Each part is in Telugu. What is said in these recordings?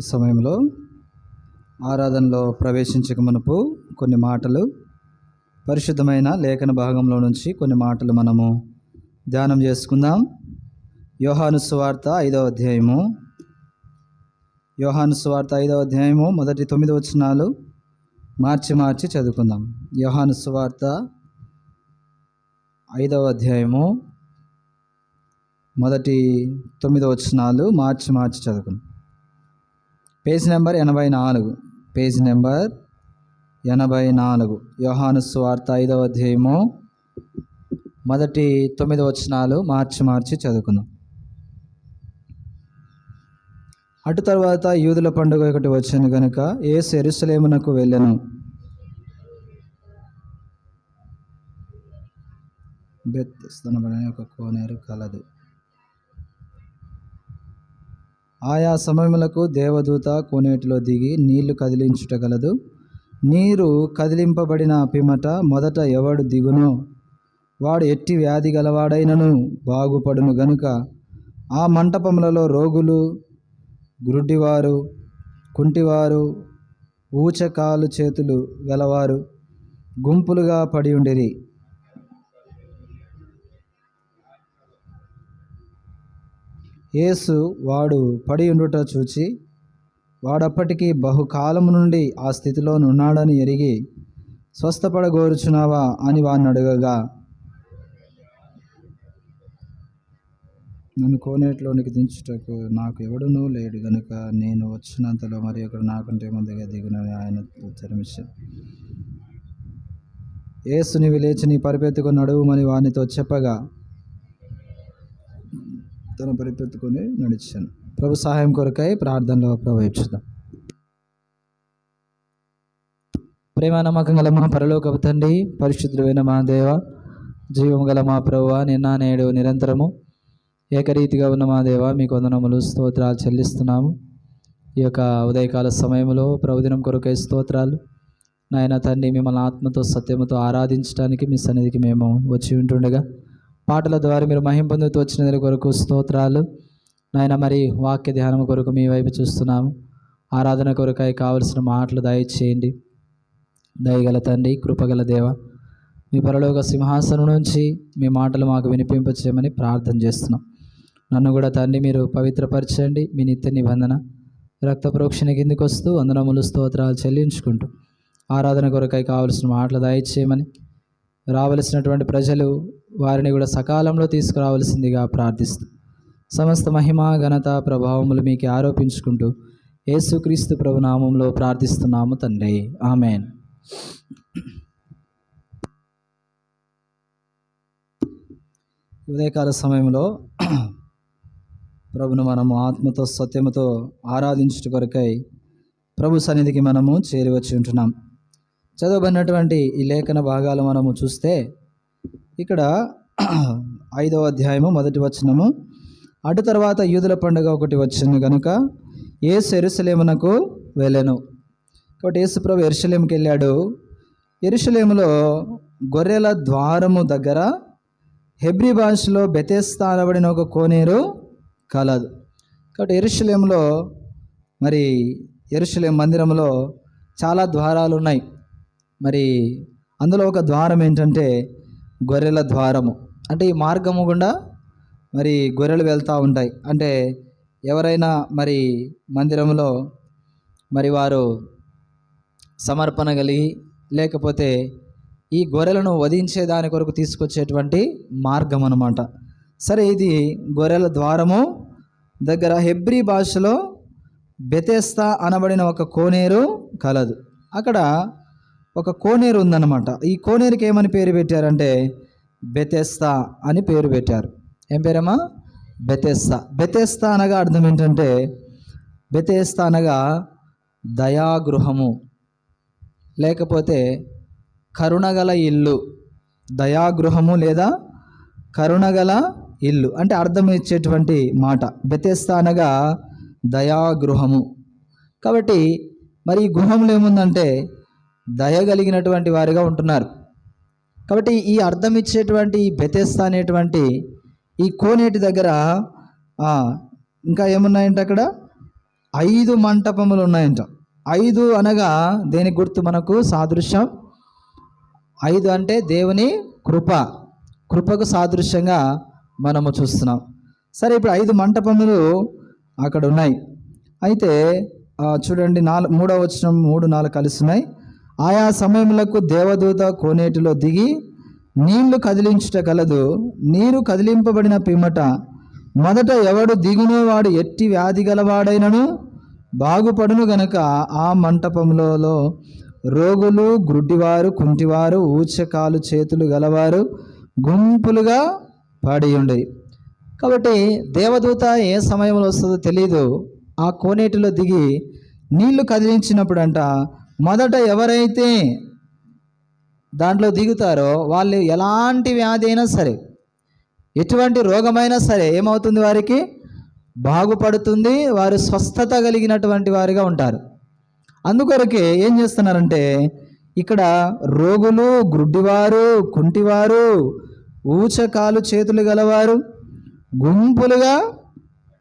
సమయంలో ఆరాధనలో ప్రవేశించక మునుపు కొన్ని మాటలు పరిశుద్ధమైన లేఖన భాగంలో నుంచి కొన్ని మాటలు మనము ధ్యానం చేసుకుందాం. యోహాను సువార్త ఐదవ అధ్యాయము. యోహాను సువార్త ఐదవ అధ్యాయము మొదటి తొమ్మిది వచనాలు మార్చి మార్చి చదువుకుందాం. యోహాను సువార్త ఐదవ అధ్యాయము. మొదటి తొమ్మిది వచనాలు మార్చి మార్చి చదువుకుందాం. పేజ్ నెంబర్ ఎనభై నాలుగు. పేజ్ నెంబర్ ఎనభై నాలుగు. యోహాను సువార్త ఐదవ అధ్యాయము మొదటి తొమ్మిది వచనాలు మార్చి మార్చి చదువుకుందాం. అటు తర్వాత యూదుల పండుగ ఒకటి వచ్చాను కనుక ఏ సెరుసలేమునకు వెళ్ళను. బెత్తనబడని ఒక కోనేరు కలదు. ఆయా సమయములకు దేవదూత కోనేటిలో దిగి నీళ్ళు కదిలించుటగలదు నీరు కదిలింపబడిన పిమట మొదట ఎవడు దిగునో? వాడు ఎట్టి వ్యాధి గలవాడైనను? బాగుపడును గనుక. ఆ మంటపములలో రోగులు గురుడివారు కుంటివారు ఊచకాలు చేతులు గలవారు గుంపులుగా పడి ఉండిరి. యేసు వాడు పడి ఉండుట చూచి వాడప్పటికీ బహుకాలము నుండి ఆ స్థితిలో ఉన్నాడని ఎరిగి స్వస్థపడగోరుచున్నావా? అని వాడిని అడగగా నన్ను కోనేటిలోనికి దించుటకు నాకు ఎవడునూ లేడు గనుక నేను వచ్చినంతలో మరి ఒకడు నాకంటే ముందుగా దిగునని ఆయన ఉత్తరమిచ్చాను ఏసు నీవు లేచి నీ పరిపెత్తుకొని నడువుమని వానితో చెప్పగా తను పరిపెత్తుకొని నడిచాను. ప్రభు సహాయం కొరకై ప్రార్థనలో ప్రవహించుదాం ప్రేమ నమ్మకం గల మా పరలోకపు తండ్రి పరిశుద్ధుడైన మా దేవ జీవం గల మా ప్రభువ నిన్న నేడు నిరంతరము ఏకరీతిగా ఉన్న మా దేవ మీకు వందనములు స్తోత్రాలు చెల్లిస్తున్నాము. ఈ యొక్క ఉదయకాల సమయంలో ప్రభుదినం కొరకై స్తోత్రాలు. నాయన తండ్రి మిమ్మల్ని ఆత్మతో సత్యముతో ఆరాధించడానికి మీ సన్నిధికి మేము వచ్చి ఉంటుండగా పాటల ద్వారా మీరు మహింపొందుతూ వచ్చిన కొరకు స్తోత్రాలు. నాయన మరి వాక్య ధ్యానం కొరకు మీ వైపు చూస్తున్నాము. ఆరాధన కొరకై కావలసిన మాటలు దయచేయండి. దయగల తండ్రి కృపగల దేవ మీ పరలోక సింహాసనం నుంచి మీ మాటలు మాకు వినిపింపచేయమని ప్రార్థన చేస్తున్నాం. నన్ను కూడా తండ్రి మీరు పవిత్రపరచండి. మీ నిత్య నిబంధన రక్త ప్రోక్షణ కిందికి వస్తూ వందనములు స్తోత్రాలు చెల్లించుకుంటూ ఆరాధన కొరకై కావలసిన మాటలు దయచేయమని రావలసినటువంటి ప్రజలు వారిని కూడా సకాలంలో తీసుకురావలసిందిగా ప్రార్థిస్తూ సమస్త మహిమ ఘనత ప్రభావములు మీకు ఆరోపించుకుంటూ యేసుక్రీస్తు ప్రభు నామంలో ప్రార్థిస్తున్నాము తండ్రి. ఆమెన్. ఉదయకాల సమయంలో ప్రభును మనము ఆత్మతో సత్యముతో ఆరాధించుట కొరకై ప్రభు సన్నిధికి మనము చేరి వచ్చి ఉంటున్నాం. చదవబడినటువంటి ఈ లేఖన భాగాలు మనము చూస్తే ఇక్కడ ఐదవ అధ్యాయము మొదటి వచనము. అటు తర్వాత యూదుల పండుగ ఒకటి వచ్చింది కనుక ఏ ఎరుసలేమునకు వెళ్ళను. కాబట్టి యేసుప్రభు ఎరుసలేంకి వెళ్ళాడు. ఎరుసలేములో గొర్రెల ద్వారము దగ్గర హెబ్రి భాషలో బెతెస్తా అనబడిన ఒక కోనేరు కలదు. కాబట్టి ఎరుసలేంలో మరి ఎరుసలేం మందిరంలో చాలా ద్వారాలు ఉన్నాయి. మరి అందులో ఒక ద్వారం ఏంటంటే గొర్రెల ద్వారము. అంటే ఈ మార్గము గుండా మరి గొర్రెలు వెళ్తూ ఉంటాయి. అంటే ఎవరైనా మరి మందిరంలో మరి వారు సమర్పణ కలిగి లేకపోతే ఈ గొర్రెలను వధించే దాని కొరకు తీసుకొచ్చేటువంటి మార్గం అన్నమాట. సరే ఇది గొర్రెల ద్వారము. దగ్గర హెబ్రీ భాషలో బెతెస్తా అనబడిన ఒక కోనేరు కలదు. అక్కడ ఒక కోనేరు ఉందన్నమాట. ఈ కోనేరుకి ఏమని పేరు పెట్టారంటే బెతెస్తా అని పేరు పెట్టారు. ఏం పేరమ్మా? బెతెస్తా. బెతెస్తా అనగా అర్థం ఏంటంటే బెతెస్తా అనగా దయాగృహము లేకపోతే కరుణగల ఇల్లు. దయాగృహము లేదా కరుణగల ఇల్లు అంటే అర్థం ఇచ్చేటువంటి మాట. బెతెస్తా అనగా దయాగృహము. కాబట్టి మరి ఈ గృహంలో ఏముందంటే దయ కలిగినటువంటి వారిగా ఉంటున్నారు. కాబట్టి ఈ అర్థం ఇచ్చేటువంటి ఈ అనేటువంటి ఈ కోనేటి దగ్గర ఇంకా ఏమున్నాయంట అక్కడ? ఐదు మంటపములు ఉన్నాయంట. ఐదు అనగా దేని గుర్తు మనకు? సాదృశ్యం. ఐదు అంటే దేవుని కృప. కృపకు సాదృశ్యంగా మనము చూస్తున్నాం. సరే ఇప్పుడు ఐదు మంటపములు అక్కడ ఉన్నాయి. అయితే చూడండి నాలుగు మూడవ వచ్చిన మూడు నాలుగు కలిసి ఉన్నాయి. ఆయా సమయములకు దేవదూత కోనేటిలో దిగి నీళ్ళు కదిలించుట కలదు. నీరు కదిలింపబడిన పిమ్మట మొదట ఎవడు దిగునేవాడు ఎట్టి వ్యాధి గలవాడైనను? బాగుపడును గనక ఆ మంటపములలో రోగులు గుడ్డివారు కుంటివారు ఊచకాలు చేతులు గలవారు గుంపులుగా పడి ఉండే కాబట్టి దేవదూత ఏ సమయంలో వస్తుందో తెలియదు ఆ కోనేటిలో దిగి నీళ్ళు కదిలించినప్పుడు అంట మొదట ఎవరైతే దాంట్లో దిగుతారో వాళ్ళు ఎలాంటి వ్యాధి అయినా సరే ఎటువంటి రోగమైనా సరే ఏమవుతుంది వారికి? బాగుపడుతుంది వారు స్వస్థత కలిగినటువంటి వారిగా ఉంటారు. అందుకొరకే ఏం చేస్తున్నారంటే ఇక్కడ రోగులు గ్రుడ్డివారు కుంటివారు ఊచకాలు చేతులు గలవారు గుంపులుగా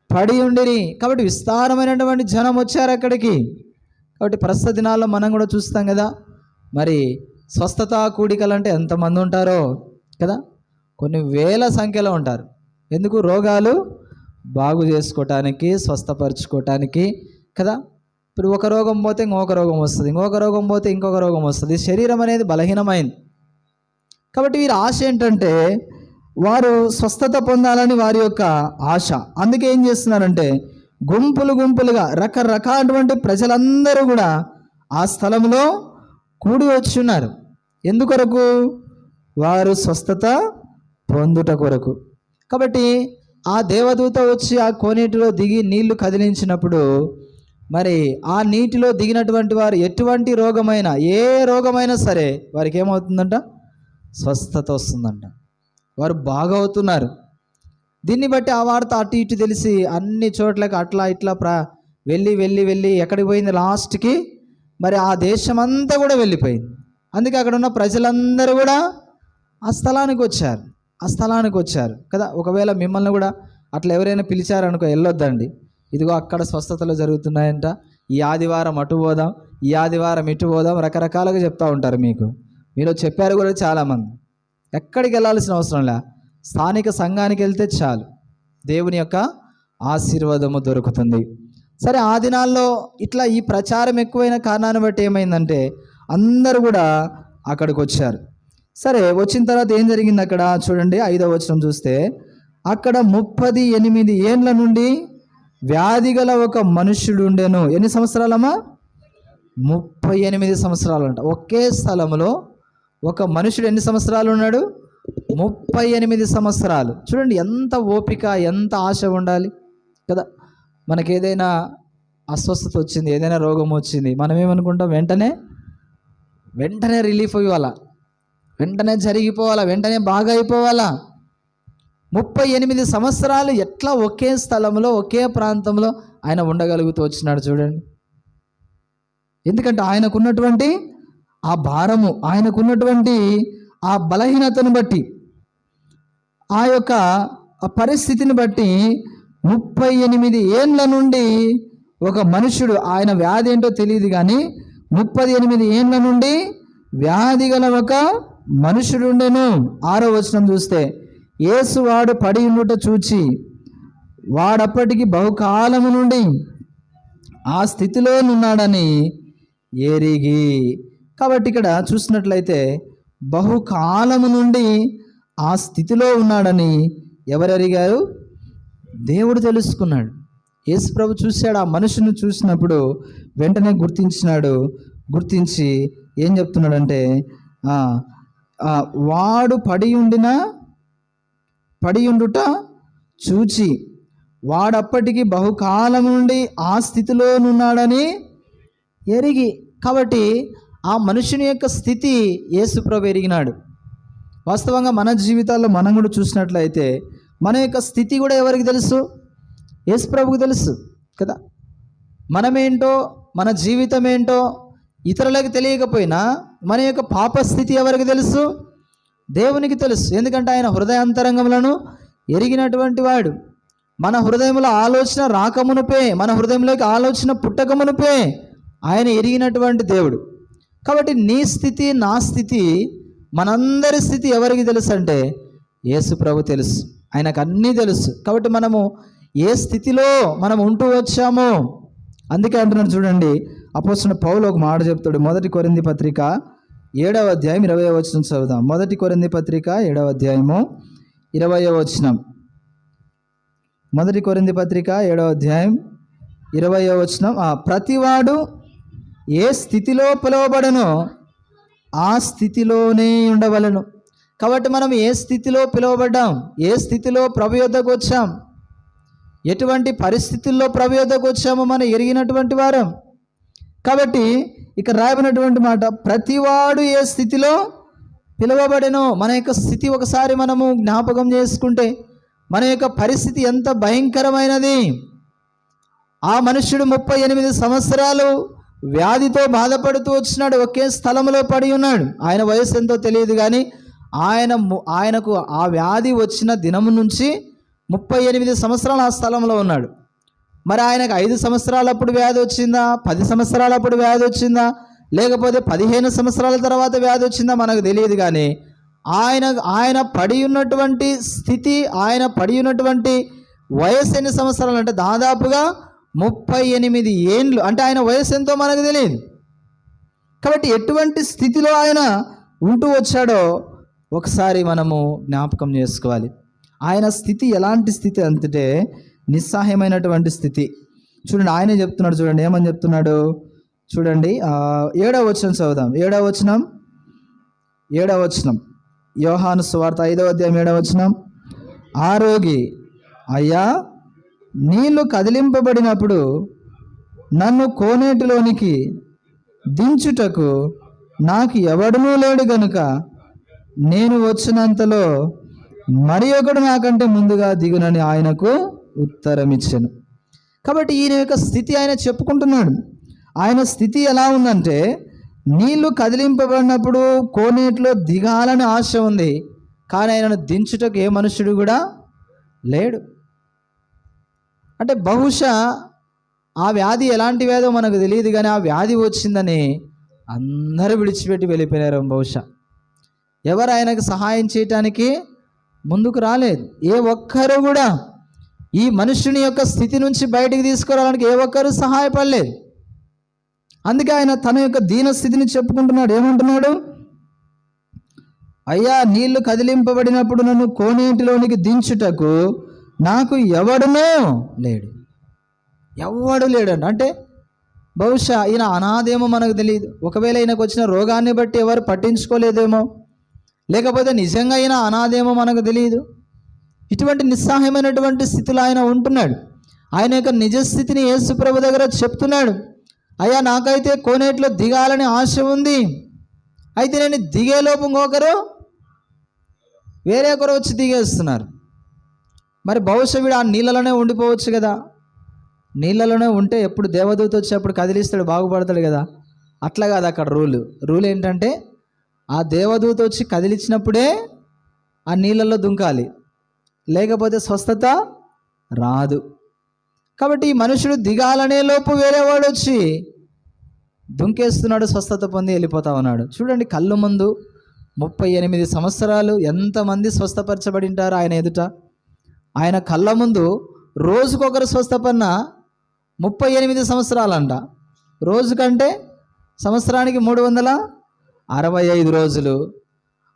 పడి ఉండిరి. కాబట్టి విస్తారమైనటువంటి జనం వచ్చారు అక్కడికి కాబట్టి ప్రస్తుత దినాల్లో మనం కూడా చూస్తాం కదా. మరి స్వస్థత కూడికలు అంటే ఎంతమంది ఉంటారో కదా? కొన్ని వేల సంఖ్యలో ఉంటారు. ఎందుకు? రోగాలు బాగు చేసుకోవటానికి స్వస్థపరచుకోవటానికి కదా? ఇప్పుడు ఒక రోగం పోతే ఇంకొక రోగం వస్తుంది ఇంకొక రోగం పోతే ఇంకొక రోగం వస్తుంది. శరీరం అనేది బలహీనమైంది. కాబట్టి వీరి ఆశ ఏంటంటే వారు స్వస్థత పొందాలని వారి యొక్క ఆశ. అందుకే ఏం చేస్తున్నారంటే గుంపులు గుంపులుగా రకరకాలటువంటి ప్రజలందరూ కూడా ఆ స్థలంలో కూడి వచ్చి ఉన్నారు ఎందుకొరకు? వారు స్వస్థత పొందుట కొరకు. కాబట్టి ఆ దేవదూత వచ్చి ఆ కోనేటిలో దిగి నీళ్ళు కదిలించినప్పుడు మరి ఆ నీటిలో దిగినటువంటి వారు ఎటువంటి రోగమైనా ఏ రోగమైనా సరే వారికి ఏమవుతుందంట? స్వస్థత వస్తుందంట. వారు బాగా అవుతున్నారు దీన్ని బట్టి ఆ వార్త అటు ఇటు తెలిసి అన్ని చోట్లకి అట్లా ఇట్లా ప్ర వెళ్ళి వెళ్ళి వెళ్ళి ఎక్కడికి పోయింది లాస్ట్కి? మరి ఆ దేశం అంతా కూడా వెళ్ళిపోయింది. అందుకే అక్కడ ఉన్న ప్రజలందరూ కూడా ఆ స్థలానికి వచ్చారు. ఆ స్థలానికి వచ్చారు. కదా ఒకవేళ మిమ్మల్ని కూడా అట్లా ఎవరైనా పిలిచారనుకో వెళ్ళొద్దండి. ఇదిగో అక్కడ స్వస్థతలు జరుగుతున్నాయంట. ఈ ఆదివారం అటు పోదాం ఈ ఆదివారం ఇటు పోదాం రకరకాలుగా చెప్తూ ఉంటారు మీకు. మీరు చెప్పారు కూడా చాలామంది. ఎక్కడికి వెళ్ళాల్సిన అవసరం లే. స్థానిక సంఘానికి వెళ్తే చాలు. దేవుని యొక్క ఆశీర్వాదము దొరుకుతుంది. సరే ఆ దినాల్లో ఇట్లా ఈ ప్రచారం ఎక్కువైన కారణాన్ని బట్టి ఏమైందంటే అందరూ కూడా అక్కడికి వచ్చారు. సరే వచ్చిన తర్వాత ఏం జరిగింది అక్కడ? చూడండి ఐదవ వచనం చూస్తే అక్కడ ముప్పది ఎనిమిది ఏండ్ల నుండి వ్యాధి గల ఒక మనుష్యుడు ఉండేను. ఎన్ని సంవత్సరాలమ్మా? ముప్పై ఎనిమిది సంవత్సరాలు అంట. ఒకే స్థలంలో ఒక మనుషుడు ఎన్ని సంవత్సరాలు ఉన్నాడు? ముప్పై ఎనిమిది సంవత్సరాలు. చూడండి ఎంత ఓపిక ఎంత ఆశ ఉండాలి. కదా? మనకి ఏదైనా అస్వస్థత వచ్చింది ఏదైనా రోగం వచ్చింది మనం ఏమనుకుంటాం వెంటనే వెంటనే రిలీఫ్ ఇవ్వాలా వెంటనే జరిగిపోవాలా? వెంటనే బాగా అయిపోవాలా? ముప్పై ఎనిమిది సంవత్సరాలు ఎట్లా ఒకే స్థలంలో ఒకే ప్రాంతంలో ఆయన ఉండగలుగుతూ వచ్చినాడు చూడండి. ఎందుకంటే ఆయనకున్నటువంటి ఆ భారము ఆయనకున్నటువంటి ఆ బలహీనతను బట్టి ఆ యొక్క పరిస్థితిని బట్టి ముప్పై ఎనిమిది ఏండ్ల నుండి ఒక మనుషుడు ఆయన వ్యాధి ఏంటో తెలియదు కానీ ముప్పది ఎనిమిది ఏండ్ల నుండి వ్యాధి గల ఒక మనుషుడు ఉండెను ఆరో వచనం చూస్తే ఏసు వాడు పడి ఉండుట చూచి వాడప్పటికి బహుకాలము నుండి ఆ స్థితిలో ఉన్నాడని ఎరిగి కాబట్టి ఇక్కడ చూసినట్లయితే బహుకాలము నుండి ఆ స్థితిలో ఉన్నాడని ఎవరెరిగారు దేవుడు తెలుసుకున్నాడు. యేసు ప్రభు చూశాడు. ఆ మనుషుని చూసినప్పుడు వెంటనే గుర్తించినాడు. గుర్తించి ఏం చెప్తున్నాడంటే వాడు పడి ఉండిన పడి ఉండుట చూచి వాడప్పటికి బహుకాలం నుండి ఆ స్థితిలోనున్నాడని ఎరిగి. కాబట్టి ఆ మనుషుని యొక్క స్థితి యేసుప్రభు ఎరిగినాడు. వాస్తవంగా మన జీవితాల్లో మనం కూడా చూసినట్లయితే మన యొక్క స్థితి కూడా ఎవరికి తెలుసు? యేసుప్రభుకు తెలుసు కదా. మనమేంటో మన జీవితం ఏంటో ఇతరులకు తెలియకపోయినా మన యొక్క పాప స్థితి ఎవరికి తెలుసు? దేవునికి తెలుసు. ఎందుకంటే ఆయన హృదయాంతరంగములను ఎరిగినటువంటి వాడు. మన హృదయంలో ఆలోచన రాకమునుపే మన హృదయంలోకి ఆలోచన పుట్టకమునుపే ఆయన ఎరిగినటువంటి దేవుడు. కాబట్టి నీ స్థితి నా స్థితి మనందరి స్థితి ఎవరికి తెలుసు అంటే యేసు ప్రభు తెలుసు. ఆయనకు అన్నీ తెలుసు. కాబట్టి మనము ఏ స్థితిలో మనం ఉంటూ వచ్చామో అందుకే అంటున్నాడు చూడండి అపోసిన పౌలు ఒక మాట చెప్తాడు. మొదటి కొరింది పత్రిక ఏడవ అధ్యాయం ఇరవై వచనం చదువుదాం. మొదటి కొరింది పత్రిక ఏడవ అధ్యాయము ఇరవై వచనం. మొదటి కొరింది పత్రిక ఏడవ అధ్యాయం ఇరవై వచనం. ప్రతివాడు ఏ స్థితిలో పిలువబడనో ఆ స్థితిలోనే ఉండవలను. కాబట్టి మనం ఏ స్థితిలో పిలువబడ్డాం? ఏ స్థితిలో ప్రభు వచ్చాం? ఎటువంటి పరిస్థితుల్లో ప్రభు వచ్చామో మనం ఎరిగినటువంటి వారం. కాబట్టి ఇక్కడ రాయబడినటువంటి మాట ప్రతివాడు ఏ స్థితిలో పిలువబడెనో మన యొక్క స్థితి ఒకసారి మనము జ్ఞాపకం చేసుకుంటే మన యొక్క పరిస్థితి ఎంత భయంకరమైనది! ఆ మనుష్యుడు ముప్పై ఎనిమిది సంవత్సరాలు వ్యాధితో బాధపడుతూ వచ్చినాడు. ఒకే స్థలంలో పడి ఉన్నాడు. ఆయన వయసు ఎంతో తెలియదు కానీ ఆయన ఆయనకు ఆ వ్యాధి వచ్చిన దినము నుంచి ముప్పై ఎనిమిది సంవత్సరాలు ఆ స్థలంలో ఉన్నాడు. మరి ఆయనకు ఐదు సంవత్సరాలప్పుడు వ్యాధి వచ్చిందా? పది సంవత్సరాలప్పుడు వ్యాధి వచ్చిందా? లేకపోతే పదిహేను సంవత్సరాల తర్వాత వ్యాధి వచ్చిందా? మనకు తెలియదు కానీ ఆయన ఆయన పడి ఉన్నటువంటి స్థితి ఆయన పడి ఉన్నటువంటి వయసు ఎన్ని సంవత్సరాలు? అంటే దాదాపుగా ముప్పై ఎనిమిది ఏండ్లు. అంటే ఆయన వయసు ఎంతో మనకు తెలియదు. కాబట్టి ఎటువంటి స్థితిలో ఆయన ఉంటూ వచ్చాడో ఒకసారి మనము జ్ఞాపకం చేసుకోవాలి. ఆయన స్థితి ఎలాంటి స్థితి అంటే నిస్సహాయమైనటువంటి స్థితి. చూడండి ఆయనే చెప్తున్నాడు చూడండి ఏమని చెప్తున్నాడు? చూడండి ఏడవ వచనం చదువుదాం. ఏడవ వచనం? ఏడవ వచనం. యోహాను సువార్త ఐదవ అధ్యాయం ఏడవ వచనం? ఆరోగి అయ్యా నీళ్ళు కదిలింపబడినప్పుడు నన్ను కోనేటిలోనికి దించుటకు నాకు ఎవడనూ లేడు గనుక నేను వచ్చినంతలో మరి ఒకడు నాకంటే ముందుగా దిగునని ఆయనకు ఉత్తరం ఇచ్చాను కాబట్టి ఈయన యొక్క స్థితి ఆయన చెప్పుకుంటున్నాడు. ఆయన స్థితి ఎలా ఉందంటే నీళ్ళు కదిలింపబడినప్పుడు కోనేటిలో దిగాలని ఆశ ఉంది. కానీ ఆయనను దించుటకు ఏ మనుషుడు కూడా లేడు. అంటే బహుశా ఆ వ్యాధి ఎలాంటి వ్యాధో మనకు తెలియదు కానీ ఆ వ్యాధి వచ్చిందని అందరూ విడిచిపెట్టి వెళ్ళిపోయారు బహుశా. ఎవరు ఆయనకు సహాయం చేయటానికి ముందుకు రాలేదు. ఏ ఒక్కరు కూడా ఈ మనుషుని యొక్క స్థితి నుంచి బయటికి తీసుకురావడానికి ఏ ఒక్కరు సహాయపడలేదు. అందుకే ఆయన తన యొక్క దీన స్థితిని చెప్పుకుంటున్నాడు. ఏమంటున్నాడు? అయ్యా నీళ్ళు కదిలింపబడినప్పుడు నన్ను కోనేటిలోనికి దించుటకు నాకు ఎవడునో లేడు. ఎవడు లేడండి అంటే బహుశా ఈయన అనాదేమో మనకు తెలియదు ఒకవేళ ఈయనకు వచ్చిన రోగాన్ని బట్టి ఎవరు పట్టించుకోలేదేమో. లేకపోతే నిజంగా ఈయన అనాదేమో మనకు తెలియదు ఇటువంటి నిస్సహాయమైనటువంటి స్థితిలో ఆయన ఉంటున్నాడు. ఆయన యొక్క నిజస్థితిని యేసుప్రభు దగ్గర చెప్తున్నాడు. అయ్యా నాకైతే కోనేట్లో దిగాలని ఆశ ఉంది. అయితే నేను దిగేలోపు ఇంకొకరు వేరే ఒకరు వచ్చి దిగేస్తున్నారు. మరి బహుశా వీడు ఆ నీళ్ళలోనే ఉండిపోవచ్చు కదా. నీళ్ళలోనే ఉంటే ఎప్పుడు దేవదూత వచ్చి అప్పుడు కదిలిస్తాడు బాగుపడతాడు కదా. అట్లా కాదు అక్కడ రూల్. రూల్ ఏంటంటే ఆ దేవదూత వచ్చి కదిలించినప్పుడే ఆ నీళ్ళల్లో దుంకాలి. లేకపోతే స్వస్థత రాదు. కాబట్టి ఈ మనుషుడు దిగాలనే లోపు వేరేవాడు వచ్చి దుంకేస్తున్నాడు స్వస్థత పొంది వెళ్ళిపోతా ఉన్నాడు. చూడండి కళ్ళు ముందు ముప్పై ఎనిమిది సంవత్సరాలు ఎంతమంది స్వస్థపరచబడి ఉంటారు ఆయన ఎదుట? ఆయన కళ్ళ ముందు రోజుకొకరు స్వస్థపన్న ముప్పై ఎనిమిది సంవత్సరాలంట. రోజుకంటే సంవత్సరానికి మూడు వందల అరవై ఐదు రోజులు.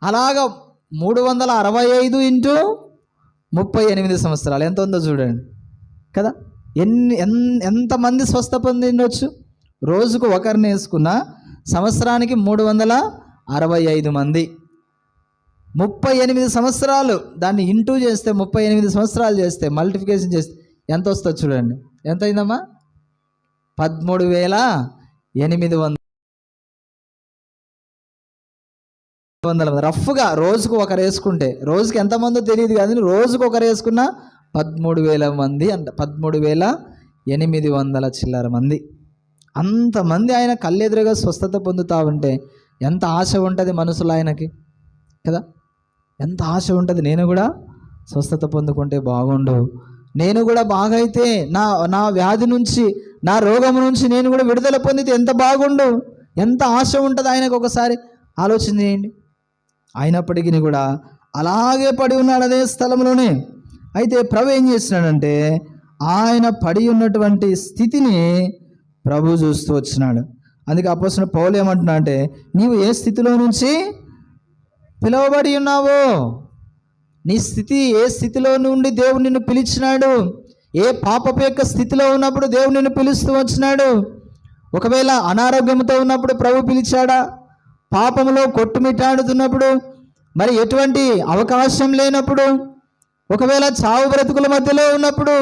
అలాగా మూడు వందల అరవై ఐదు ఇంటూ ముప్పై ఎనిమిది సంవత్సరాలు. ఎంత ఉందో చూడండి. కదా? ఎన్ని ఎన్ ఎంతమంది స్వస్థ పొందిండొచ్చు? రోజుకు ఒకరిని వేసుకున్న సంవత్సరానికి మూడు వందల అరవై ఐదు మంది. ముప్పై ఎనిమిది సంవత్సరాలు దాన్ని ఇంటూ చేస్తే ముప్పై ఎనిమిది సంవత్సరాలు చేస్తే మల్టిఫికేషన్ చేస్తే ఎంత వస్తుంది చూడండి. ఎంత అయిందమ్మా? పదమూడు వేల ఎనిమిది వందల వందల రఫ్గా రోజుకు ఒకరు వేసుకుంటే రోజుకి ఎంతమందో తెలియదు కానీ రోజుకు ఒకరు వేసుకున్న పదమూడు వేల మంది అంట పదమూడు వేల ఎనిమిది వందల చిల్లర మంది. అంతమంది ఆయన కళ్ళెదురుగా స్వస్థత పొందుతా ఉంటే ఎంత ఆశ ఉంటుంది మనసులో ఆయనకి కదా? ఎంత ఆశ ఉంటుంది నేను కూడా స్వస్థత పొందుకుంటే బాగుండు. నేను కూడా బాగా అయితే నా నా వ్యాధి నుంచి నా రోగం నుంచి నేను కూడా విడుదల పొందితే ఎంత బాగుండు? ఎంత ఆశ ఉంటుంది ఆయనకు ఒకసారి ఆలోచన చేయండి. అయినప్పటికీ కూడా అలాగే పడి ఉన్నాడు అదే స్థలంలోనే. అయితే ప్రభు ఏం చేసినాడంటే ఆయన పడి ఉన్నటువంటి స్థితిని ప్రభు చూస్తూ వచ్చినాడు. అందుకే అపోసిన పౌలు ఏమంటున్నా అంటే నీవు ఏ స్థితిలో నుంచి పిలువబడి ఉన్నావో? నీ స్థితి ఏ స్థితిలో నుండి దేవుడు నిన్ను పిలిచినాడు? ఏ పాపపు యొక్క స్థితిలో ఉన్నప్పుడు దేవుడు నిన్ను పిలుస్తూ వచ్చినాడు? ఒకవేళ అనారోగ్యంతో ఉన్నప్పుడు ప్రభు పిలిచాడా? పాపంలో కొట్టుమిట్టాడుతున్నప్పుడు మరి ఎటువంటి అవకాశం లేనప్పుడు? ఒకవేళ చావు బ్రతుకుల మధ్యలో ఉన్నప్పుడు?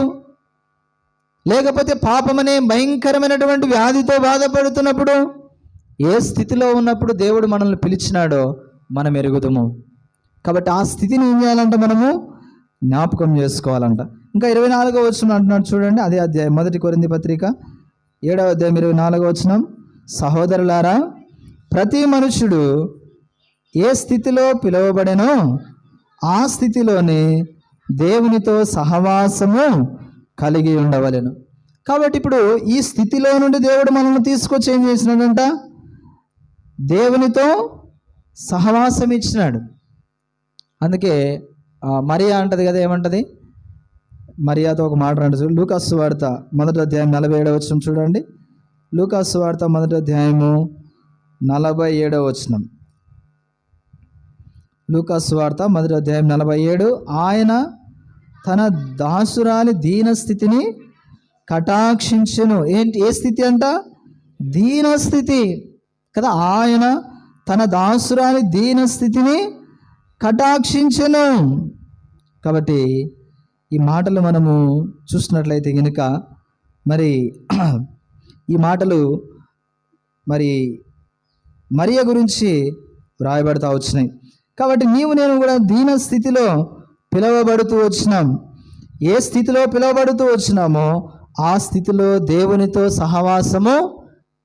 లేకపోతే పాపమనే భయంకరమైనటువంటి వ్యాధితో బాధపడుతున్నప్పుడు? ఏ స్థితిలో ఉన్నప్పుడు దేవుడు మనల్ని పిలిచినాడో? మనం ఎరుగుదము కాబట్టి ఆ స్థితిని ఏం చేయాలంటే మనము? జ్ఞాపకం చేసుకోవాలంట. ఇంకా ఇరవై నాలుగో వచ్చిన అంటున్నాడు చూడండి అదే అధ్యాయం మొదటి కొరింది పత్రిక ఏడవ అధ్యాయం ఇరవై నాలుగో వచ్చినాం సహోదరులారా ప్రతి మనుషుడు ఏ స్థితిలో పిలువబడినో ఆ స్థితిలోనే దేవునితో సహవాసము కలిగి ఉండవలెను. కాబట్టి ఇప్పుడు ఈ స్థితిలో నుండి దేవుడు మనల్ని తీసుకొచ్చి ఏం చేసినాడంట? దేవునితో సహవాసం ఇచ్చినాడు అందుకే మరియా అంటది కదా ఏమంటది? మరియాతో ఒక మాట అంటే చూడు లూకాసు వార్త మొదటి అధ్యాయం నలభై ఏడవ వచ్చిన చూడండి. లూకాసు వార్త మొదటి అధ్యాయము నలభై ఏడవ వచనం. లూకాసు వార్త మొదటి అధ్యాయం నలభై ఏడు. ఆయన తన దాసురాలి దీన స్థితిని కటాక్షించెను. ఏంటి ఏ స్థితి అంట? దీన స్థితి కదా ఆయన తన దాసురాని దీన స్థితిని కటాక్షించను. కాబట్టి ఈ మాటలు మనము చూసినట్లయితే కనుక మరి ఈ మాటలు మరి మరియ గురించి వ్రాయబడతా వచ్చినాయి. కాబట్టి నీవు నేను కూడా దీన స్థితిలో పిలవబడుతూ వచ్చినాం. ఏ స్థితిలో పిలవబడుతూ వచ్చినామో ఆ స్థితిలో దేవునితో సహవాసము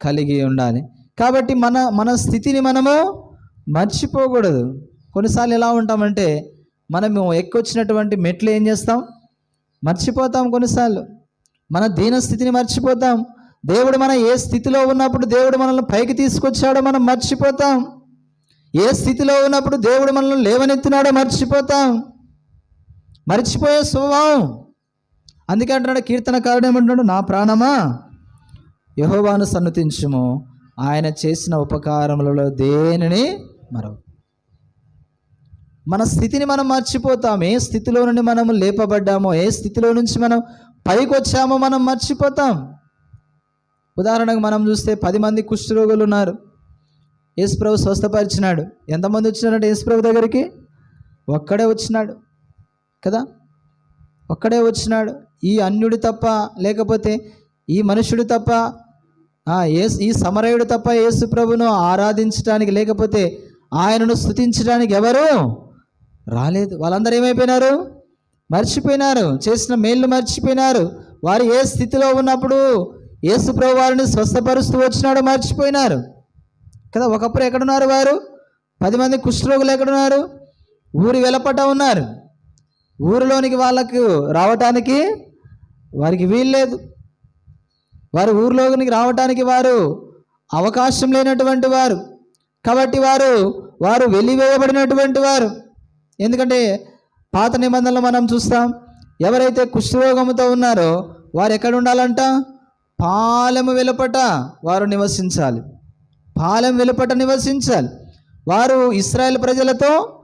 కలిగి ఉండాలి. కాబట్టి మన మన స్థితిని మనము మర్చిపోకూడదు. కొన్నిసార్లు ఎలా ఉంటామంటే మనము ఎక్కొచ్చినటువంటి మెట్లు ఏం చేస్తాం? మర్చిపోతాం కొన్నిసార్లు. మన దీన స్థితిని మర్చిపోతాం. దేవుడు మన ఏ స్థితిలో ఉన్నప్పుడు దేవుడు మనల్ని పైకి తీసుకొచ్చాడో మనం మర్చిపోతాం. ఏ స్థితిలో ఉన్నప్పుడు దేవుడు మనల్ని లేవనెత్తినాడో మర్చిపోతాం. మర్చిపోయే స్వభావం. అందుకే అంటున్నాడు కీర్తనకారుడు ఏమంటున్నాడు? నా ప్రాణమా? యహోవాను సన్నతించుము. ఆయన చేసిన ఉపకారములలో దేనిని? మరవ మన స్థితిని మనం మర్చిపోతాం. ఏ స్థితిలో నుండి మనము లేపబడ్డామో ఏ స్థితిలో నుంచి మనం పైకి వచ్చామో మనం మర్చిపోతాం. ఉదాహరణకు మనం చూస్తే పది మంది కుష్ఠరోగులు ఉన్నారు. యేసుప్రభు స్వస్థపరిచినాడు. ఎంతమంది వచ్చినారంటే యేసుప్రభు దగ్గరికి? ఒక్కడే వచ్చినాడు. కదా? ఒక్కడే వచ్చినాడు. ఈ అన్యుడు తప్ప లేకపోతే ఈ మనుషుడు తప్ప ఏసు ఈ సమరయుడు తప్ప యేసు ప్రభును ఆరాధించడానికి లేకపోతే ఆయనను స్థుతించడానికి ఎవరు రాలేదు. వాళ్ళందరూ ఏమైపోయినారు? మర్చిపోయినారు. చేసిన మేళ్ళు మర్చిపోయినారు. వారు ఏ స్థితిలో ఉన్నప్పుడు యేసు ప్రభు వారిని స్వస్థపరుస్తూ వచ్చినాడో మర్చిపోయినారు. కదా ఒకప్పుడు ఎక్కడున్నారు వారు? పది మంది కుష్ఠరోగులు ఎక్కడున్నారు? ఊరి వెలపట ఉన్నారు. ఊరిలోనికి వాళ్ళకు రావటానికి వారికి వీల్లేదు వారు ఊరిలోనికి రావటానికి వారు అవకాశం లేనటువంటి వారు. కాబట్టి వారు వారు వెలివేయబడినటువంటి వారు. ఎందుకంటే పాత నిబంధనలు మనం చూస్తాం ఎవరైతే కుష్ఠరోగంతో ఉన్నారో వారు ఎక్కడ ఉండాలంట పాలెము వెలుపట వారు నివసించాలి. పాలెం వెలుపట నివసించాలి. వారు ఇస్రాయేల్ ప్రజలతో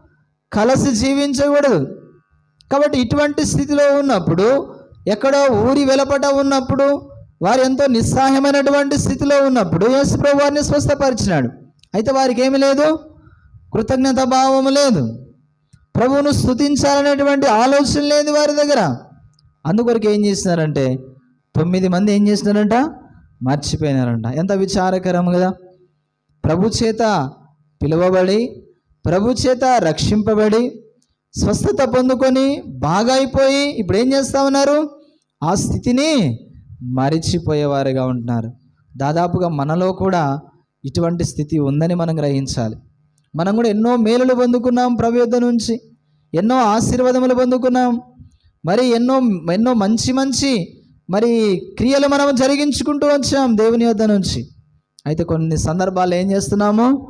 కలిసి జీవించకూడదు. కాబట్టి ఇటువంటి స్థితిలో ఉన్నప్పుడు ఎక్కడో ఊరి వెలపట ఉన్నప్పుడు వారు ఎంతో నిస్సహాయమైనటువంటి స్థితిలో ఉన్నప్పుడు యేసు ప్రభు వారిని స్వస్థపరిచినాడు. అయితే వారికి ఏమి లేదు? కృతజ్ఞత భావం లేదు. ప్రభువును స్థుతించాలనేటువంటి ఆలోచన లేదు వారి దగ్గర. అందుకొరకు ఏం చేసినారంటే తొమ్మిది మంది ఏం చేసినారంట? మర్చిపోయినారంట. ఎంత విచారకరం కదా. ప్రభు చేత పిలువబడి ప్రభు చేత రక్షింపబడి స్వస్థత పొందుకొని బాగా అయిపోయి ఇప్పుడు ఏం చేస్తా ఉన్నారు? ఆ స్థితిని మరిచిపోయేవారుగా ఉంటున్నారు. దాదాపుగా మనలో కూడా ఇటువంటి స్థితి ఉందని మనం గ్రహించాలి. మనం కూడా ఎన్నో మేలులు పొందుకున్నాం ప్రభు నుంచి. ఎన్నో ఆశీర్వాదములు పొందుకున్నాం. మరి ఎన్నో ఎన్నో మంచి మంచి మరి క్రియలు మనం జరిగించుకుంటూ వచ్చాం దేవుని యొద్ద నుంచి. అయితే కొన్ని సందర్భాలు ఏం చేస్తున్నాము?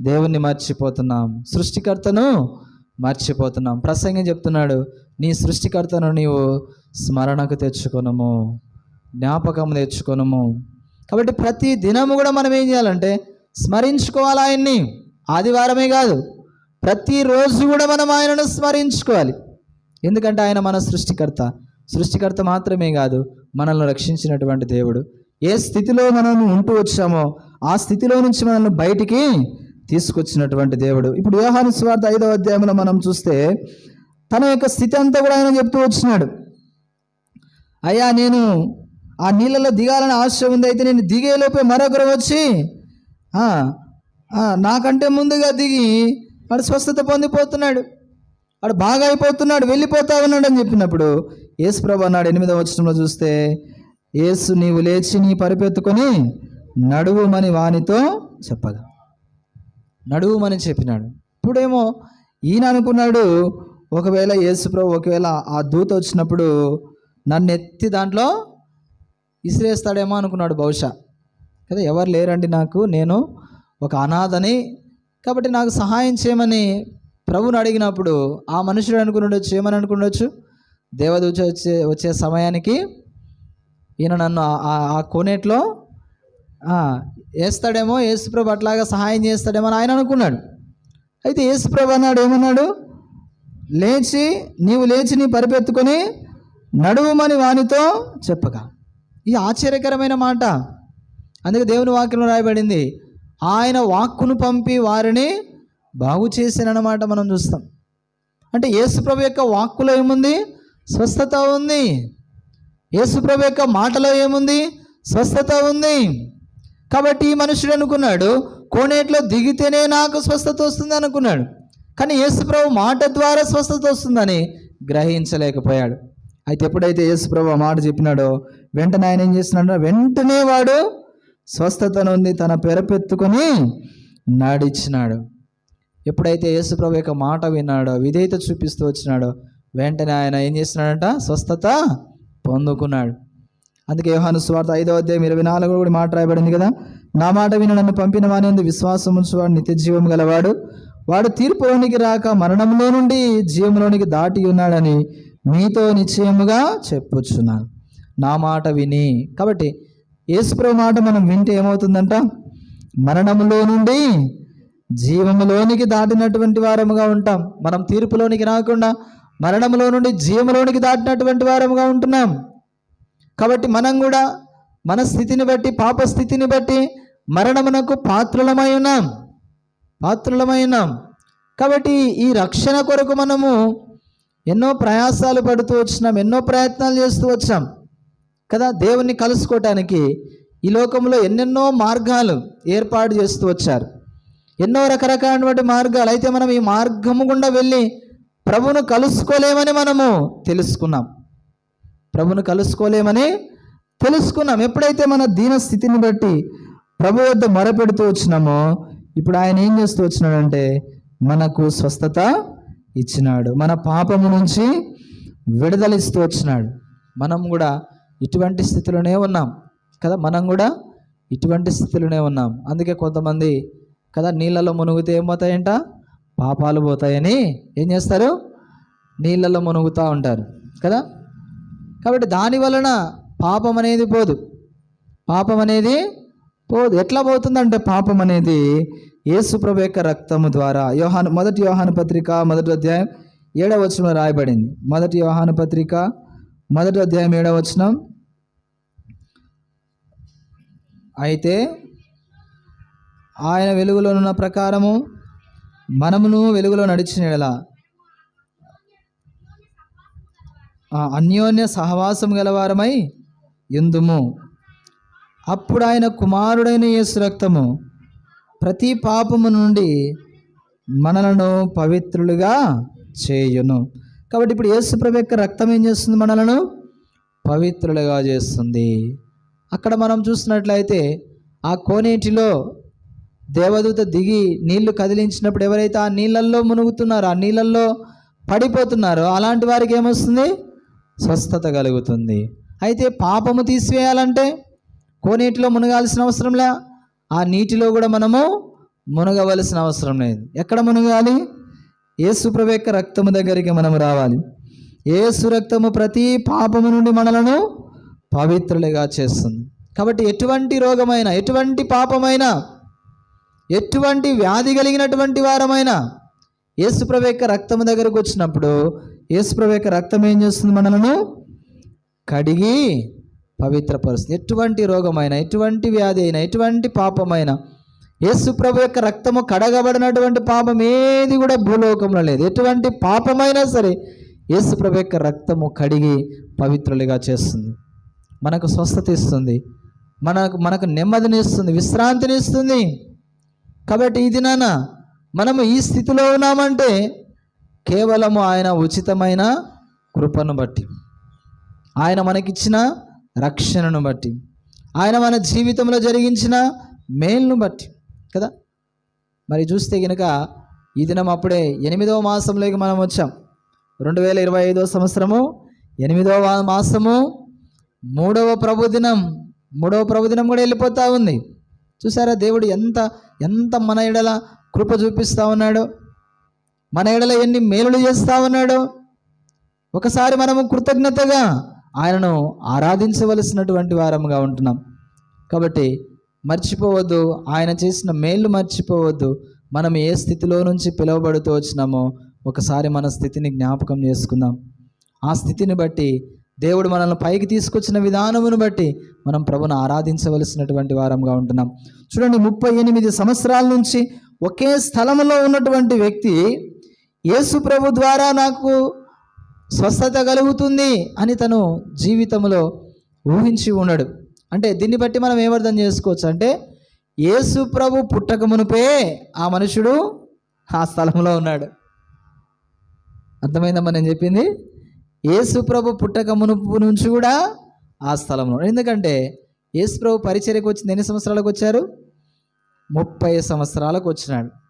దేవుణ్ణి మర్చిపోతున్నాం. సృష్టికర్తను మర్చిపోతున్నాం. ప్రసంగం చెప్తున్నాడు నీ సృష్టికర్తను నీవు స్మరణకు తెచ్చుకొనము. జ్ఞాపకం తెచ్చుకొనము కాబట్టి ప్రతి దినము కూడా మనం ఏం చేయాలంటే స్మరించుకోవాలి ఆయన్ని. ఆదివారమే కాదు ప్రతిరోజు కూడా మనం ఆయనను స్మరించుకోవాలి. ఎందుకంటే ఆయన మన సృష్టికర్త. సృష్టికర్త మాత్రమే కాదు మనల్ని రక్షించినటువంటి దేవుడు. ఏ స్థితిలో మనం ఉంటూ వచ్చామో ఆ స్థితిలో నుంచి మనల్ని బయటికి తీసుకొచ్చినటువంటి దేవుడు. ఇప్పుడు యోహాను స్వార్థ ఐదవ అధ్యాయంలో మనం చూస్తే తన యొక్క స్థితి అంతా కూడా ఆయన చెప్తూ వచ్చినాడు. అయ్యా నేను ఆ నీళ్ళలో దిగాలని ఆశ ఉంది అయితే నేను దిగేలోపే మరొకరు వచ్చి నాకంటే ముందుగా దిగి వాడు స్వస్థత పొందిపోతున్నాడు. వాడు బాగా అయిపోతున్నాడు వెళ్ళిపోతా ఉన్నాడు అని చెప్పినప్పుడు యేసు ప్రభు అన్నాడు ఎనిమిదవ వచనంలో చూస్తే యేసు నీవు లేచి నీ పరిపెత్తుకొని నడువుమని వానితో చెప్పగా. నడువుమని చెప్పినాడు. ఇప్పుడేమో ఈయన అనుకున్నాడు ఒకవేళ యేసు ప్రభు ఒకవేళ ఆ దూత వచ్చినప్పుడు నన్ను ఎత్తి దాంట్లో ఇసిరేస్తాడేమో అనుకున్నాడు బహుశా. కదా ఎవరు లేరండి నాకు నేను ఒక అనాథని. కాబట్టి నాకు సహాయం చేయమని ప్రభుని అడిగినప్పుడు ఆ మనుషుడు అనుకున్నడొచ్చు ఏమని అనుకుండొచ్చు దేవదూచ వచ్చే వచ్చే సమయానికి ఈయన నన్ను ఆ- ఆ- కోనేట్లో వేస్తాడేమో యేసుప్రభు అట్లాగా సహాయం చేస్తాడేమో అని ఆయన అనుకున్నాడు. అయితే యేసుప్రభు అన్నాడు ఏమన్నాడు? లేచి నీవు లేచి నీ పరిపెత్తుకొని నడువుమని వానితో చెప్పగా. ఇది ఆశ్చర్యకరమైన మాట. అందుకే దేవుని వాక్యంలో రాయబడింది ఆయన వాక్కును పంపి వారిని బాగు చేశానన్నమాట మనం చూస్తాం. అంటే యేసుప్రభు యొక్క వాక్కులో ఏముంది? స్వస్థత ఉంది. యేసుప్రభు యొక్క మాటలో ఏముంది? స్వస్థత ఉంది. కాబట్టి ఈ మనుషుడు అనుకున్నాడు కోనేట్లో దిగితేనే నాకు స్వస్థత వస్తుంది అనుకున్నాడు. కానీ యేసుప్రభు మాట ద్వారా స్వస్థత వస్తుందని గ్రహించలేకపోయాడు. అయితే ఎప్పుడైతే యేసుప్రభు ఆ మాట చెప్పినాడో వెంటనే ఆయన ఏం చేస్తున్నాడో వెంటనే వాడు స్వస్థత నుండి తన పెరపెత్తుకొని నడిచినాడు. ఎప్పుడైతే యేసుప్రభు యొక్క మాట విన్నాడో విధేయత చూపిస్తూ వచ్చినాడో వెంటనే ఆయన ఏం చేస్తున్నాడంట స్వస్థత పొందుకున్నాడు. అందుకే యోహాను స్వార్థ ఐదో అధ్యాయం ఇరవై నాలుగు కూడా మాట రాయబడింది కదా నా మాట విని నన్ను పంపిన వాని యందు విశ్వాసం ఉంచువాడు నిత్య జీవం గలవాడు. వాడు తీర్పులోనికి రాక మరణంలో నుండి జీవంలోనికి దాటి ఉన్నాడని మీతో నిశ్చయముగా చెప్పుచున్నాను. నా మాట విని కాబట్టి యేసుప్రభు మాట మనం వింటే ఏమవుతుందంట? మరణములో నుండి జీవములోనికి దాటినటువంటి వారముగా ఉంటాం. మనం తీర్పులోనికి రాకుండా మరణములో నుండి జీవములోనికి దాటినటువంటి వారముగా ఉంటున్నాం. కాబట్టి మనం కూడా మన స్థితిని బట్టి పాప స్థితిని బట్టి మరణమునకు పాత్రులమై ఉన్నాం. పాత్రులమై ఉన్నాం. కాబట్టి ఈ రక్షణ కొరకు మనము ఎన్నో ప్రయాసాలు పడుతూ వచ్చినాం ఎన్నో ప్రయత్నాలు చేస్తూ వచ్చాం కదా దేవుణ్ణి కలుసుకోవటానికి ఈ లోకంలో ఎన్నెన్నో మార్గాలు ఏర్పాటు చేస్తూ వచ్చారు. ఎన్నో రకరకాలైనటువంటి మార్గాలు. అయితే మనం ఈ మార్గము గుండా వెళ్ళి ప్రభును కలుసుకోలేమని మనము తెలుసుకున్నాం. ప్రభును కలుసుకోలేమని తెలుసుకున్నాం. ఎప్పుడైతే మన దీన స్థితిని బట్టి ప్రభు వద్ద మొరపెడుతూ వచ్చినామో ఇప్పుడు ఆయన ఏం చేస్తూ వచ్చినాడంటే మనకు స్వస్థత ఇచ్చినాడు. మన పాపము నుంచి విడుదలిస్తూ వచ్చినాడు. మనం కూడా ఇటువంటి స్థితిలోనే ఉన్నాం. కదా మనం కూడా ఇటువంటి స్థితిలోనే ఉన్నాం. అందుకే కొంతమంది కదా నీళ్ళలో మునుగుతే ఏమవుతాయంట పాపాలు పోతాయని ఏం చేస్తారు? నీళ్ళలో మునుగుతూ ఉంటారు. కదా? కాబట్టి దాని వలన పాపం అనేది పోదు. పాపం అనేది పోదు. ఎట్లా పోతుందంటే పాపం అనేది యేసుప్రభు యొక్క రక్తము ద్వారా యోహాను మొదటి యోహాను పత్రిక మొదటి అధ్యాయం ఏడవ వచనం రాయబడింది. మొదటి యోహాను పత్రిక మొదటి అధ్యాయం ఏడవ వచనం. అయితే ఆయన వెలుగులో ఉన్న ప్రకారము మనమును వెలుగులో నడిచిన అన్యోన్య సహవాసం గలవారమై ఎందుము? అప్పుడు ఆయన కుమారుడైన యేసు రక్తము ప్రతి పాపము నుండి మనలను పవిత్రులుగా చేయును. కాబట్టి ఇప్పుడు యేసు ప్రభు యొక్క రక్తం ఏం చేస్తుంది మనలను? పవిత్రులుగా చేస్తుంది. అక్కడ మనం చూసినట్లయితే ఆ కోనేటిలో దేవదూత దిగి నీళ్ళు కదిలించినప్పుడు ఎవరైతే ఆ నీళ్ళల్లో మునుగుతున్నారో ఆ నీళ్ళల్లో పడిపోతున్నారో అలాంటి వారికి ఏమొస్తుంది? స్వస్థత కలుగుతుంది. అయితే పాపము తీసివేయాలంటే కోనేటిలో మునగాల్సిన అవసరంలే ఆ నీటిలో కూడా మనము మునగవలసిన అవసరం లేదు. ఎక్కడ మునగాలి? యేసు యొక్క రక్తము దగ్గరికి మనం రావాలి. ఏసు రక్తము ప్రతి పాపము నుండి మనలను పవిత్రులుగా చేస్తుంది. కాబట్టి ఎటువంటి రోగమైన ఎటువంటి పాపమైనా ఎటువంటి వ్యాధి కలిగినటువంటి వారమైనా యేసుప్రభు యొక్క రక్తము దగ్గరకు వచ్చినప్పుడు యేసుప్రభు యొక్క రక్తం ఏం చేస్తుంది మనలను? కడిగి పవిత్రపరుస్తుంది. ఎటువంటి రోగమైనా ఎటువంటి వ్యాధి అయినా ఎటువంటి పాపమైనా యేసు ప్రభు యొక్క రక్తము కడగబడినటువంటి పాపం ఏది కూడా భూలోకంలో లేదు. ఎటువంటి పాపమైనా సరే యేసుప్రభు యొక్క రక్తము కడిగి పవిత్రులుగా చేస్తుంది. మనకు స్వస్థత ఇస్తుంది. మనకు మనకు నెమ్మదిని ఇస్తుంది విశ్రాంతిని ఇస్తుంది. కాబట్టి ఇది నాన్న మనము ఈ స్థితిలో ఉన్నామంటే కేవలము ఆయన ఉచితమైన కృపను బట్టి ఆయన మనకిచ్చిన రక్షణను బట్టి. ఆయన మన జీవితంలో జరిగించిన మేల్ను బట్టి కదా? మరి చూస్తే కనుక ఈ దినం అప్పుడే ఎనిమిదవ మాసంలోకి మనం వచ్చాం. రెండు వేల ఇరవై ఐదవ సంవత్సరము ఎనిమిదవ మాసము మూడవ ప్రభుదినం మూడవ ప్రభుదినం కూడా వెళ్ళిపోతూ ఉంది. చూసారా దేవుడు ఎంత ఎంత మన ఎడల కృప చూపిస్తూ ఉన్నాడు? మన ఎడల ఎన్ని మేలులు చేస్తూ ఉన్నాడు? ఒకసారి మనము కృతజ్ఞతగా ఆయనను ఆరాధించవలసినటువంటి వారముగా ఉంటున్నాం. కాబట్టి మర్చిపోవద్దు ఆయన చేసిన మేలు మర్చిపోవద్దు. మనం ఏ స్థితిలో నుంచి పిలువబడుతూ వచ్చినామో ఒకసారి మన స్థితిని జ్ఞాపకం చేసుకుందాం. ఆ స్థితిని బట్టి దేవుడు మనల్ని పైకి తీసుకొచ్చిన విధానమును బట్టి మనం ప్రభును ఆరాధించవలసినటువంటి వారంగా ఉంటున్నాం. చూడండి ముప్పై ఎనిమిది సంవత్సరాల నుంచి ఒకే స్థలంలో ఉన్నటువంటి వ్యక్తి యేసు ప్రభు ద్వారా నాకు స్వస్థత కలుగుతుంది అని తను జీవితంలో ఊహించి ఉన్నాడు అంటే దీన్ని బట్టి మనం ఏమర్థం చేసుకోవచ్చు? అంటే యేసు ప్రభు పుట్టక మునుపే ఆ మనుషుడు ఆ స్థలంలో ఉన్నాడు. అర్థమైందమ్మా నేను చెప్పింది? యేసు ప్రభు పుట్టక మునుపు నుంచి కూడా ఆ స్థలంలో ఎందుకంటే యేసు ప్రభు పరిచర్యకు వచ్చింది ఎన్ని సంవత్సరాలకు వచ్చారు? ముప్పై సంవత్సరాలకు వచ్చినాడు.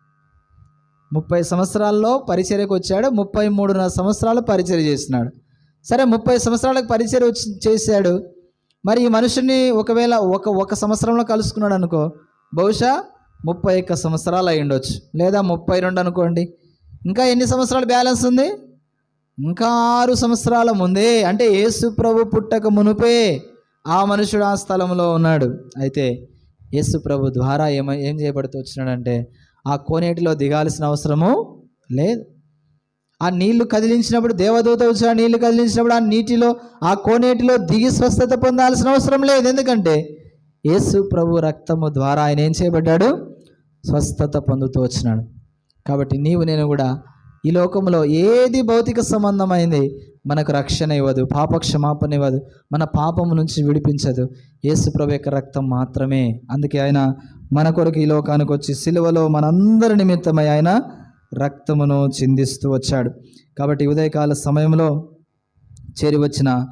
ముప్పై సంవత్సరాల్లో పరిచర్యకు వచ్చాడు ముప్పై మూడున్నర సంవత్సరాలు పరిచర్య చేసినాడు సరే ముప్పై సంవత్సరాలకు పరిచర్య వచ్చి చేశాడు. మరి ఈ మనుషుని ఒకవేళ ఒక ఒక సంవత్సరంలో కలుసుకున్నాడు అనుకో బహుశా ముప్పై ఒక్క సంవత్సరాలు అయి ఉండొచ్చు. లేదా ముప్పై రెండు అనుకోండి. ఇంకా ఎన్ని సంవత్సరాలు బ్యాలెన్స్ ఉంది? ఇంకా ఆరు సంవత్సరాల ముందే. అంటే యేసు ప్రభు పుట్టక మునుపే ఆ మనుషుడు ఆ స్థలంలో ఉన్నాడు. అయితే యేసు ప్రభు ద్వారా ఏమ ఏం చేయబడుతూ వచ్చినాడంటే ఆ కోనేటిలో దిగాల్సిన అవసరము లేదు. ఆ నీళ్ళు కదిలించినప్పుడు దేవదూత వచ్చిన నీళ్ళు కదిలించినప్పుడు ఆ నీటిలో ఆ కోనేటిలో దిగి స్వస్థత పొందాల్సిన అవసరం లేదు. ఎందుకంటే యేసు ప్రభు రక్తము ద్వారా ఆయన ఏం చేయబడ్డాడు? స్వస్థత పొందుతూ వచ్చినాడు. కాబట్టి నీవు నేను కూడా ఈ లోకంలో ఏది భౌతిక సంబంధమైంది మనకు రక్షణ ఇవ్వదు పాప క్షమాపణ ఇవ్వదు మన పాపం నుంచి విడిపించదు. యేసు యొక్క రక్తం మాత్రమే. అందుకే ఆయన మన కొరకు ఈ లోకానికి వచ్చి సిలువలో మనందరి నిమిత్తమై ఆయన రక్తమును చిందిస్తూ వచ్చాడు. కాబట్టి ఉదయకాల సమయంలో చేరి వచ్చిన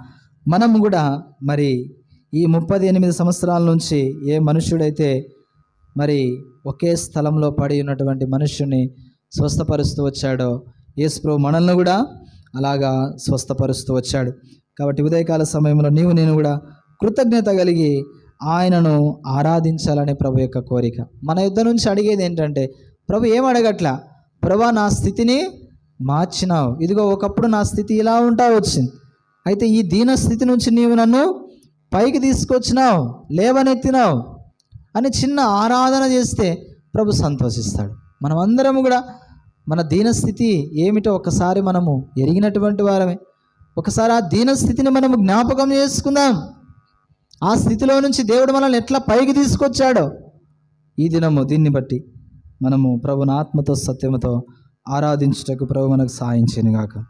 మనం కూడా మరి ఈ ముప్పది ఎనిమిది సంవత్సరాల నుంచి ఏ మనుష్యుడైతే మరి ఒకే స్థలంలో పడి ఉన్నటువంటి మనుష్యుని స్వస్థపరుస్తూ వచ్చాడో యేసుప్రభు మనల్ని కూడా అలాగా స్వస్థపరుస్తూ వచ్చాడు. కాబట్టి ఉదయకాల సమయంలో నీవు నేను కూడా కృతజ్ఞత కలిగి ఆయనను ఆరాధించాలని ప్రభు యొక్క కోరిక. మన యుద్ధ నుంచి అడిగేది ఏంటంటే ప్రభు ఏం అడగట్లా? ప్రభా నా స్థితిని మార్చినావు. ఇదిగో ఒకప్పుడు నా స్థితి ఇలా ఉంటా వచ్చింది. అయితే ఈ దీన స్థితి నుంచి నీవు నన్ను పైకి తీసుకొచ్చినావు లేవనెత్తినావు అని చిన్న ఆరాధన చేస్తే ప్రభు సంతోషిస్తాడు. మనం అందరము కూడా మన దీనస్థితి ఏమిటో ఒకసారి మనము ఎరిగినటువంటి వారమే. ఒకసారి ఆ దీనస్థితిని మనము జ్ఞాపకం చేసుకుందాం. ఆ స్థితిలో నుంచి దేవుడు మనల్ని ఎట్లా పైకి తీసుకొచ్చాడో ఈ దినము దీన్ని బట్టి మనము ప్రభుని ఆత్మతో సత్యముతో ఆరాధించుటకు ప్రభు మనకు సాయం చేయనుగాక.